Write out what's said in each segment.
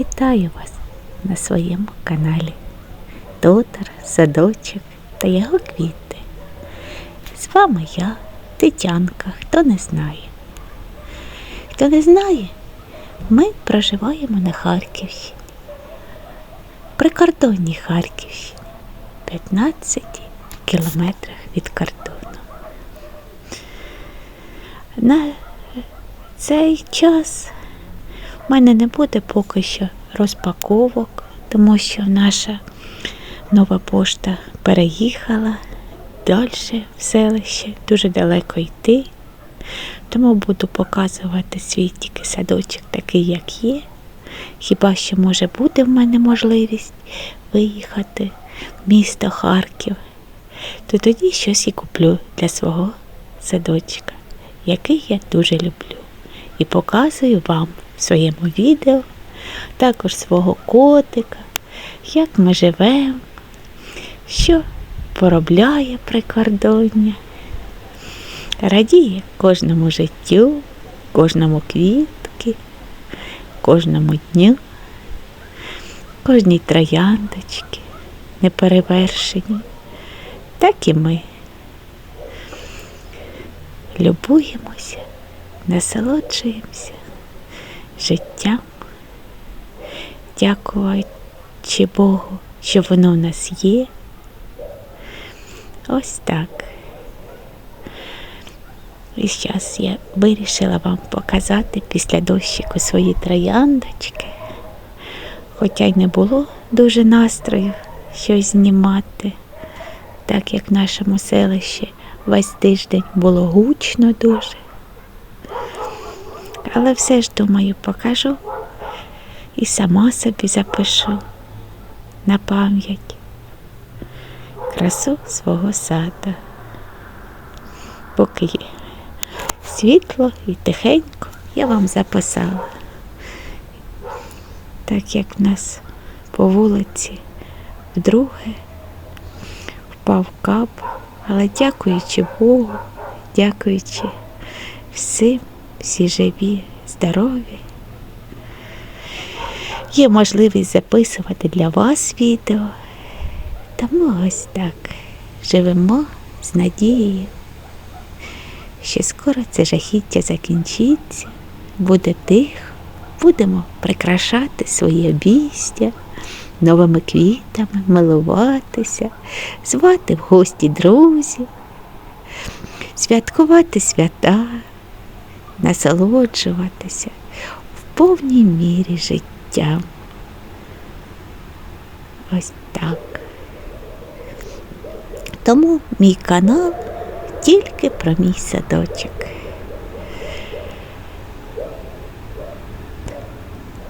Вітаю вас на своєму каналі Тотар, Садочок та його квіти. З вами я, Тетянка, хто не знає. Хто не знає, ми проживаємо на Харківщині, прикордонній Харківщині, 15 кілометрах від кордону. На цей час в мене не буде поки що розпаковок, тому що наша нова пошта переїхала далі в селище, дуже далеко йти. Тому буду показувати свій тільки садочок такий, як є. Хіба що може буде в мене можливість виїхати в місто Харків, то тоді щось і куплю для свого садочка, який я дуже люблю. І показую вам своєму відео також свого котика, як ми живемо, що поробляє прикордоння. Радіє кожному життю, кожному квітки, кожному дню, кожній трояндочці неперевершені. Так і ми любуємося, насолоджуємося життям, дякуючи Богу, що воно в нас є. Ось так. І зараз я вирішила вам показати після дощику свої трояндочки. Хоча й не було дуже настрою щось знімати, так як в нашому селищі весь тиждень було гучно дуже. Але все ж думаю, покажу і сама собі запишу на пам'ять красу свого сада. Поки є світло і тихенько я вам записала. Так як в нас по вулиці вдруге впав кап, але дякуючи Богу, дякуючи всім, всі живі, здорові. Є можливість записувати для вас відео. Тому ось так живемо з надією що скоро це жахіття закінчиться, буде тихо, будемо прикрашати своє обійстя новими квітами, милуватися, звати в гості друзів, святкувати свята, насолоджуватися в повній мірі життям. Ось так. Тому мій канал тільки про мій садочок.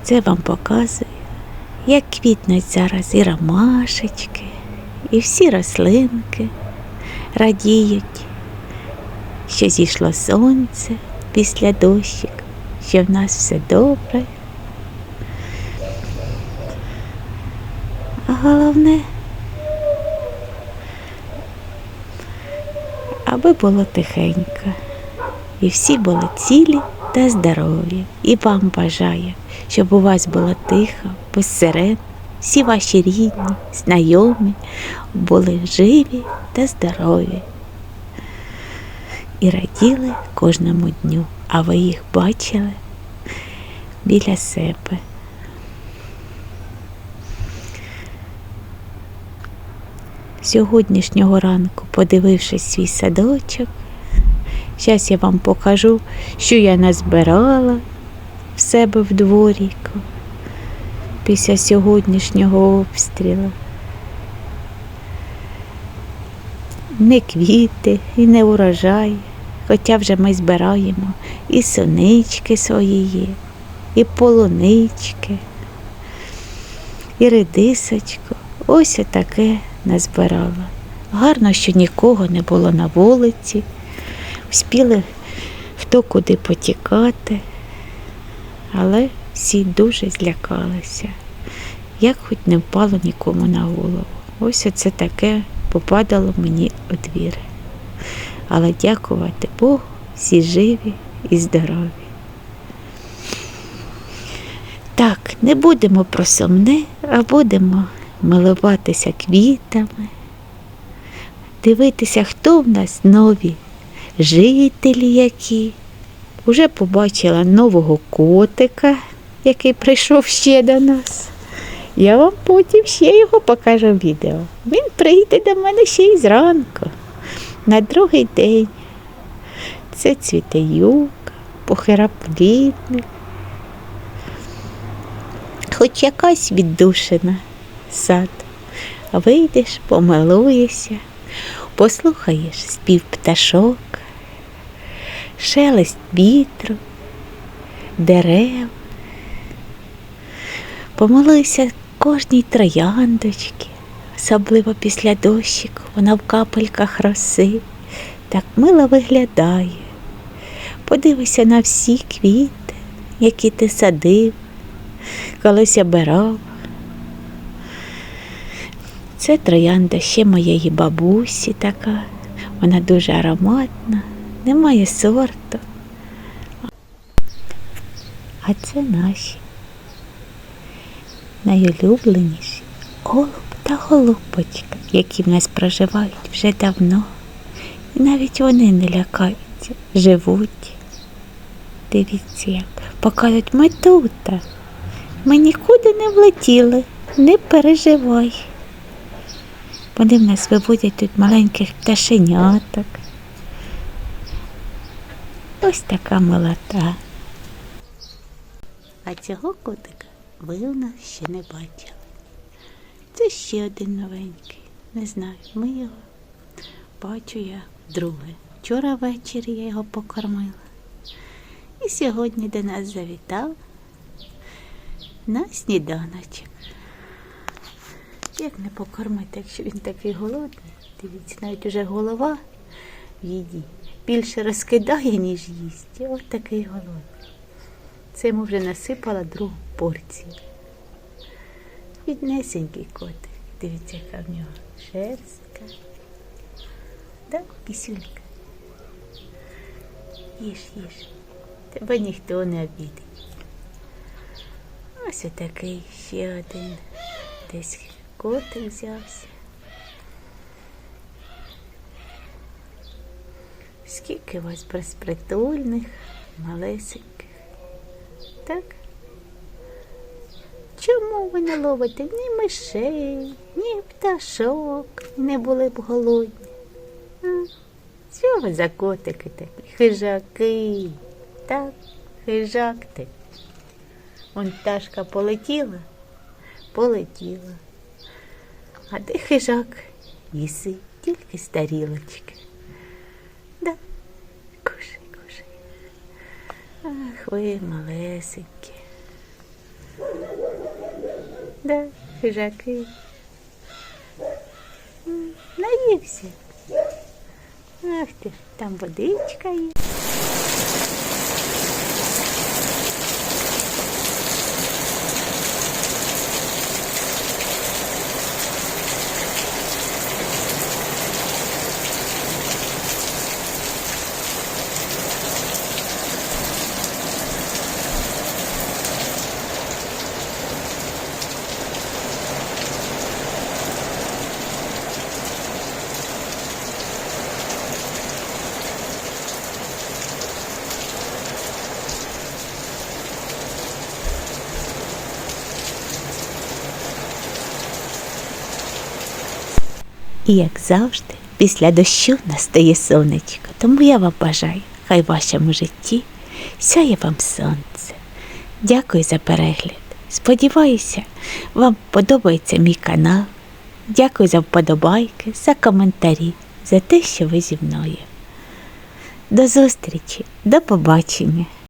Це вам показує, як квітнуть зараз і ромашечки, і всі рослинки радіють, що зійшло сонце після дощик, що в нас все добре. А головне аби було тихенько. І всі були цілі та здорові. І вам бажаю, щоб у вас було тихо, без всі ваші рідні, знайомі були живі та здорові. І раділи кожному дню, а ви їх бачили біля себе. сьогоднішнього ранку, подивившись свій садочок. Зараз я вам покажу, що я назбирала в себе в дворіку після сьогоднішнього обстрілу. Не квіти і не урожай, хоча вже ми збираємо і сонички свої і полунички, і редисочку. Ось отаке назбирала. Гарно, що нікого не було на вулиці, вспіли хто куди потікати, але всі дуже злякалися, як хоч не впало нікому на голову. Ось оце таке попадало мені у двір. Але дякувати Богу, всі живі і здорові. Так, Не будемо про сумне, а будемо милуватися квітами, дивитися, хто в нас нові жителі які. Уже побачила нового котика, який прийшов ще до нас. Я вам потім ще його покажу відео. Він прийде до мене ще й зранку, на другий день. Це цвіте юка, похираплідник. Хоч якась віддушина сад. Вийдеш, помилуєшся, послухаєш спів пташок, шелест вітру, дерев. Помилуйся кожній трояндочці, особливо після дощику, вона в капельках роси, так мило виглядає. Подивися на всі квіти, які ти садив, колись обирав. Це троянда ще моєї бабусі така. Вона дуже ароматна, немає сорту. А це наші найулюбленіші голуб та голубочка, які в нас проживають вже давно. І навіть вони не лякаються, живуть. Дивіться, як покажуть, ми тут. Ми нікуди не влетіли, не переживай. Вони в нас виводять тут маленьких пташеняток. Ось така молота. А цього котика ви у нас ще не бачили. Ще один новенький. Не знаю, ми його бачу я вдруге. Вчора ввечері я його покормила. І сьогодні до нас завітав на сніданочок. Як не покормити, якщо він такий голодний? Дивіться, навіть уже голова в їді більше розкидає, ніж їсть. Ось такий голодний. Це йому вже насипала другу порцію. Віднесенький котик. Дивіться, яка в нього шерстка. Так, кисюлька. Їж, їж. Тебе ніхто не обідить. Ось отакий ще один. Десь котик взявся. Скільки вас безпритульних, малесеньких. Так? Чому ви не ловите ні мишей, ні пташок, не були б голодні? А? Що за котики такі? Хижаки. Так, хижак ти. Вон пташка полетіла, полетіла. А де хижак? Їси тільки з тарілочки. Да, кушай, кушай. Ах, ви малесенькі. Да, хижаки. Наївся. Ах ти, там водичка є. І як завжди, після дощу настає сонечко. Тому я вам бажаю, хай в вашому житті сяє вам сонце. Дякую за перегляд. Сподіваюся, вам подобається мій канал. Дякую за вподобайки, за коментарі, за те, що ви зі мною. До зустрічі, до побачення!